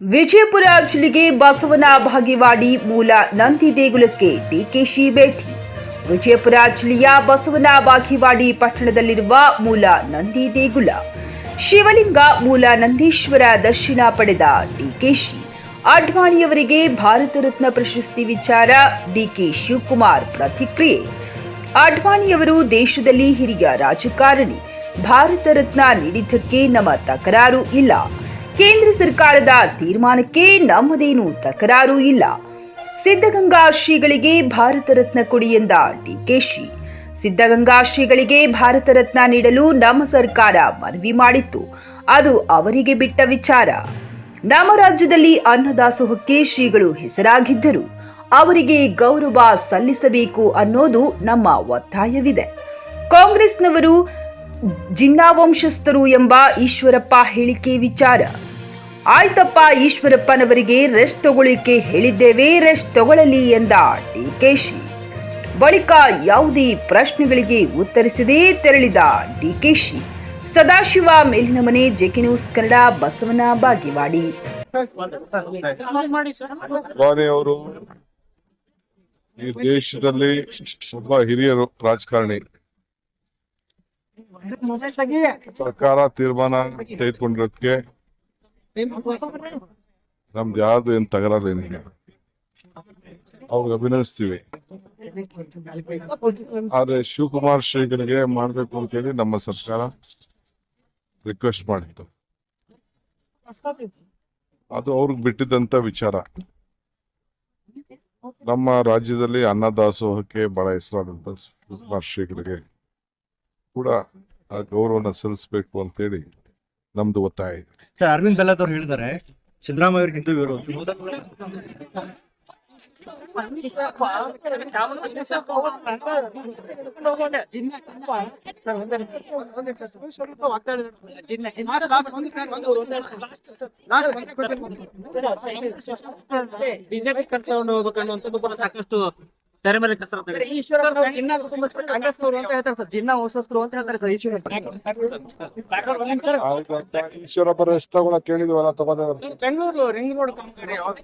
ವಿಜಯಪುರ ಜಿಲ್ಲೆಗೆ ಬಸವನ ಭಾಗಿವಾಡಿ ಮೂಲ ನಂದಿ ದೇಗುಲಕ್ಕೆ ಡಿಕೆಶಿ ಭೇಟಿ. ವಿಜಯಪುರ ಜಿಲ್ಲೆಯ ಬಸವನ ಬಾಗಿವಾಡಿ ಪಟ್ಟಣದಲ್ಲಿರುವ ಮೂಲ ನಂದಿ ದೇಗುಲ. ಶಿವಲಿಂಗ ಮೂಲ ನಂದೀಶ್ವರ ದರ್ಶನ ಪಡೆದ ಡಿಕೆಶಿ ಅಡ್ವಾಣಿಯವರಿಗೆ ಭಾರತ ರತ್ನ ಪ್ರಶಸ್ತಿ ವಿಚಾರ ಡಿಕೆ ಶಿವಕುಮಾರ್ ಪ್ರತಿಕ್ರಿಯೆ. ಅಡ್ವಾಣಿಯವರು ದೇಶದಲ್ಲಿ ಹಿರಿಯ ರಾಜಕಾರಣಿ. ಭಾರತ ರತ್ನ ನೀಡಿದ್ದಕ್ಕೆ ನಮ್ಮ ತಕರಾರು ಇಲ್ಲ. ಕೇಂದ್ರ ಸರ್ಕಾರದ ತೀರ್ಮಾನಕ್ಕೆ ನಮ್ಮದೇನು ತಕರಾರು ಇಲ್ಲ. ಸಿದ್ಧಗಂಗಾ ಶ್ರೀಗಳಿಗೆ ಭಾರತ ರತ್ನ ಕೊಡಿ ಎಂದ ಡಿಕೆಶಿ ಸಿದ್ಧಗಂಗಾ ಶ್ರೀಗಳಿಗೆ ಭಾರತ ರತ್ನ ನೀಡಲು ನಮ್ಮ ಸರ್ಕಾರ ಮನವಿ ಮಾಡಿತ್ತು. ಅದು ಅವರಿಗೆ ಬಿಟ್ಟ ವಿಚಾರ. ನಮ್ಮ ರಾಜ್ಯದಲ್ಲಿ ಅನ್ನದಾಸೋಹಕ್ಕೆ ಶ್ರೀಗಳು ಹೆಸರಾಗಿದ್ದರು. ಅವರಿಗೆ ಗೌರವ ಸಲ್ಲಿಸಬೇಕು ಅನ್ನೋದು ನಮ್ಮ ಒತ್ತಾಯವಿದೆ. ಕಾಂಗ್ರೆಸ್ನವರು ಜಿನ್ನಾವಂಶಸ್ಥರು ಎಂಬ ಈಶ್ವರಪ್ಪ ಹೇಳಿಕೆ ವಿಚಾರ. ಆಯ್ತಪ್ಪ ಈಶ್ವರಪ್ಪನವರಿಗೆ ರೆಸ್ಟ್ ತಗೊಳ್ಳಿಕ್ಕೆ ಹೇಳಿದ್ದೇವೆ ರೆಸ್ಟ್ ತಗೊಳ್ಳಲಿ ಎಂದ ಡಿಕೆಶಿ ಬಳಿಕ ಯಾವುದೇ ಪ್ರಶ್ನೆಗಳಿಗೆ ಉತ್ತರಿಸದೇ ತೆರಳಿದ ಡಿಕೆಶಿ ಸದಾಶಿವ ಮೇಲಿನ ಮನೆ ಜೆಕೆ ನ್ಯೂಸ್ ಕನ್ನಡ ಬಸವನ ಬಾಗೇವಾಡಿ. ಅವರು, ಈ ದೇಶದಲ್ಲಿ ಒಬ್ಬ ಹಿರಿಯರು ರಾಜಕಾರಣಿ. ಸರ್ಕಾರ ತೀರ್ಮಾನ ತೆಗೆದುಕೊಂಡಿರೋದಕ್ಕೆ ನಮ್ದು ಯಾವ್ದು ಏನ್ ತಗರಾರೇನಿಲ್ಲ ಅವ್ರಿಗೆ ಅಭಿನಯಿಸ್ತೀವಿ ಆದ್ರೆ ಶಿವಕುಮಾರ್ ಶ್ರೀಗಳಿಗೆ ಮಾಡ್ಬೇಕು ಅಂತ ಹೇಳಿ ನಮ್ಮ ಸರ್ಕಾರ ರಿಕ್ವೆಸ್ಟ್ ಮಾಡಿತ್ತು. ಅದು ಅವ್ರಿಗೆ ಬಿಟ್ಟಿದ್ದಂತ ವಿಚಾರ. ನಮ್ಮ ರಾಜ್ಯದಲ್ಲಿ ಅನ್ನದಾಸೋಹಕ್ಕೆ ಬಹಳ ಹೆಸರಾದಂತ ಶಿವಕುಮಾರ್ ಶ್ರೀಗಳಿಗೆ ಕೂಡ ಆ ಗೌರವನ ಸಲ್ಲಿಸಬೇಕು ಅಂತೇಳಿ ನಮ್ದು ಒತ್ತಾಯ ಇದೆ. ಸರ್ ಅರವಿಂದ್ ಬೆಲ್ಲದ್ ಅವ್ರು ಹೇಳಿದ್ದಾರೆ ಸಿದ್ದರಾಮಯ್ಯ ಇವರು ಬಿಜೆಪಿ ಕರ್ಕೊಂಡು ಹೋಗ್ಬೇಕು ಅನ್ನುವಂಥದ್ದು ಕೂಡ ಸಾಕಷ್ಟು ತೆರೆ ಮೇಲೆ ಕಸರತ್ತು ಇದೆ. ಈಶ್ವರಪ್ಪ ಜಿನ್ನಾ ಕುಟುಂಬಸ್ಥರು ಕಾಂಗ್ರೆಸ್ನವರು ಅಂತ ಹೇಳ್ತಾರೆ ಸರ್. ಜಿನ್ನಾ ವಂಶಸ್ಥರು ಅಂತ ಹೇಳ್ತಾರೆ ಸರ್ ಈಶ್ವರಪ್ಪ. ತಗೊಳಕ್ ಕೇಳಿದ್ವಲ್ಲ ತಗೋದ ಬೆಂಗಳೂರು ರಿಂಗ್ ರೋಡ್ ಕಾಮಗಾರಿ ಯಾವಾಗ